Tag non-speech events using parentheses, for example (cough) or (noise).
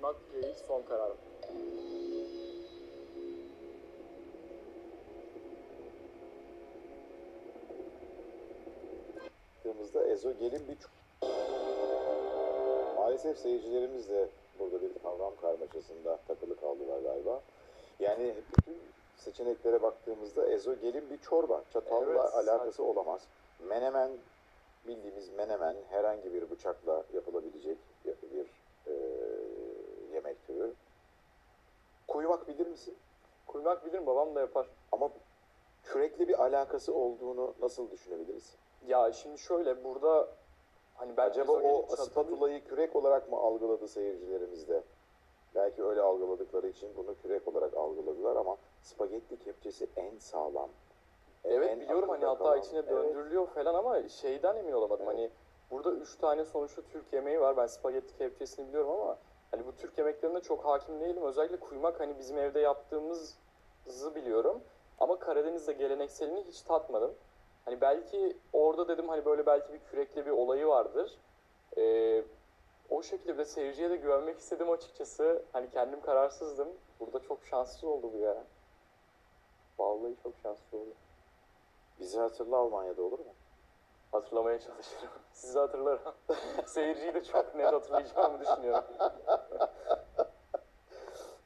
kuymak reis son kararım. baktığımızda ezogelin bir Maalesef seyircilerimiz de burada bir kavram karmaşasında takılı kaldılar galiba. Yani bütün seçeneklere baktığımızda ezogelin bir çorba. Çatalla Evet, alakası zaten. olamaz. Menemen, bildiğimiz menemen herhangi bir bıçakla yapılabilecek bir bilir misin? Kuymak bilirim babam da yapar. Ama kürekle bir alakası olduğunu nasıl düşünebiliriz? Ya şimdi şöyle burada hani ben Acaba o çatalı- spatulayı kürek olarak mı algıladı seyircilerimiz de? Belki öyle algıladıkları için bunu kürek olarak algıladılar ama spagetti kepçesi en sağlam. Evet en biliyorum hani hatta kalan. içine Evet. döndürülüyor falan ama şeyden emin olamadım. Evet. Hani burada üç tane sonuçta Türk yemeği var. Ben spagetti kepçesini biliyorum ama hani bu Türk yemeklerine çok hakim değilim. Özellikle kuymak hani bizim evde yaptığımızı biliyorum. Ama Karadeniz'de gelenekselini hiç tatmadım. Hani belki orada dedim hani böyle belki bir kürekli bir olayı vardır. Ee, o şekilde de seyirciye de güvenmek istedim açıkçası. Hani kendim kararsızdım. Burada çok şanssız oldu bu ya. Vallahi çok şanslı oldu. Bizi hatırla Almanya'da olur mu? Hatırlamaya çalışırım. (laughs) Sizi hatırlarım. (laughs) Seyirciyi de çok net hatırlayacağımı düşünüyorum. (laughs)